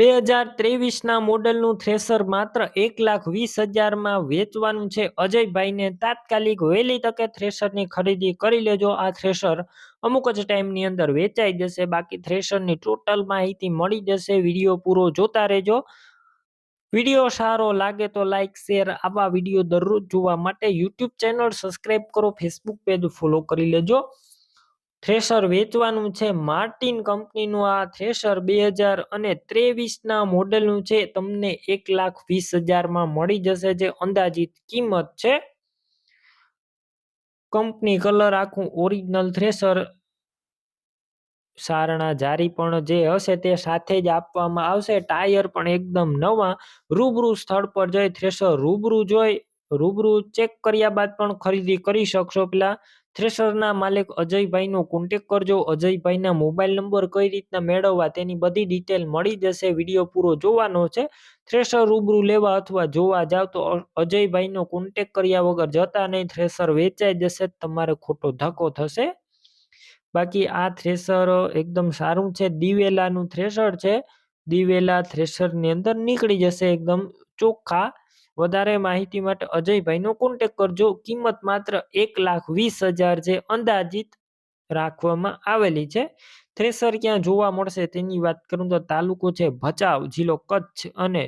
બે હજાર ત્રેવીસના મોડલનું થ્રેસર માત્ર એક લાખ વીસ હજારમાં વેચવાનું છે. અજયભાઈને તાત્કાલિક વહેલી તકે થ્રેસરની ખરીદી કરી લેજો. આ થ્રેસર અમુક જ ટાઈમની અંદર વેચાઈ જશે. બાકી થ્રેસરની ટોટલ માહિતી મળી જશે. વીડિયો પૂરો જોતા રહેજો. વીડિયો સારો લાગે તો લાઇક શેર, આવા વીડિયો દરરોજ જોવા માટે યુટ્યુબ ચેનલ સબસ્ક્રાઈબ કરો. ફેસબુક પેજ ફોલો કરી લેજો. થ્રેશર વેચવાનું છે. માર્ટિન કંપનીનું આ થ્રેશર બે હજાર અને ત્રેવીસના મોડેલનું છે. તમને એક લાખ વીસ હજારમાં મળી જશે જે અંદાજિત કિંમત છે. કંપની કલર આખું ઓરિજિનલ થ્રેશર સારણા જારી પણ જે હશે તે સાથે જ આપવામાં આવશે. ટાયર પણ એકદમ નવા. રૂબરૂ સ્થળ પર જઈ થ્રેશર રૂબરૂ જોઈ રૂબરૂ ચેક કર્યા બાદ પણ ખરીદી કરી શકશો. પેલા થ્રેશરના માલિક અજયભાઈનો કોન્ટેક કરજો. અજયભાઈના મોબાઈલ નંબર કઈ રીતના મેળવવા તેની બધી ડિટેલ મળી જશે. વીડિયો પૂરો જોવાનો છે. થ્રેશર રૂબરૂ લેવા અથવા જોવા જાવ તો અજયભાઈનો કોન્ટેક કર્યા વગર જતા નહીં. થ્રેશર વેચાઈ જશે તમારે ખોટો ધક્કો થશે. બાકી આ થ્રેશર એકદમ સારું છે. દિવેલાનું થ્રેશર છે. દિવેલા થ્રેશરની અંદર નીકળી જશે એકદમ ચોખ્ખા વધારે માહિતી માટે અજયભાઈનો કોન્ટેક કરજો. કિંમત માત્ર એક લાખ વીસ હજાર જે અંદાજિત રાખવામાં આવેલી છે. થ્રેસર ક્યાં જોવા મળશે તેની વાત કરું તો તાલુકો છે ભચાઉ, જિલ્લો કચ્છ અને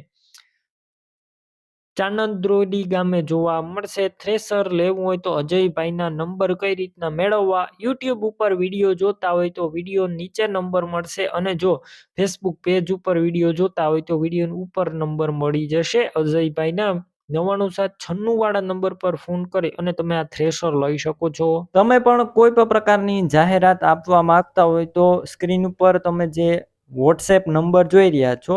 ચાનંદરોડી ગામે જોવા મળશે. થ્રેસર લેવું હોય તો અજયભાઈના નંબર કઈ રીતના મેળવવા? યુટ્યુબ ઉપર વીડિયો જોતા હોય તો વીડિયો નીચે નંબર મળશે અને જો ફેસબુક પેજ ઉપર વીડિયો જોતા હોય તો વીડિયો ઉપર નંબર મળી જશે. અજયભાઈના નવ્વાણું સાત છન્નું વાળા નંબર પર ફોન કરી અને તમે આ થ્રેશર લઈ શકો છો. તમે પણ કોઈ પણ પ્રકારની જાહેરાત આપવા માંગતા હોય તો સ્ક્રીન ઉપર તમે જે વોટ્સએપ નંબર જોઈ રહ્યા છો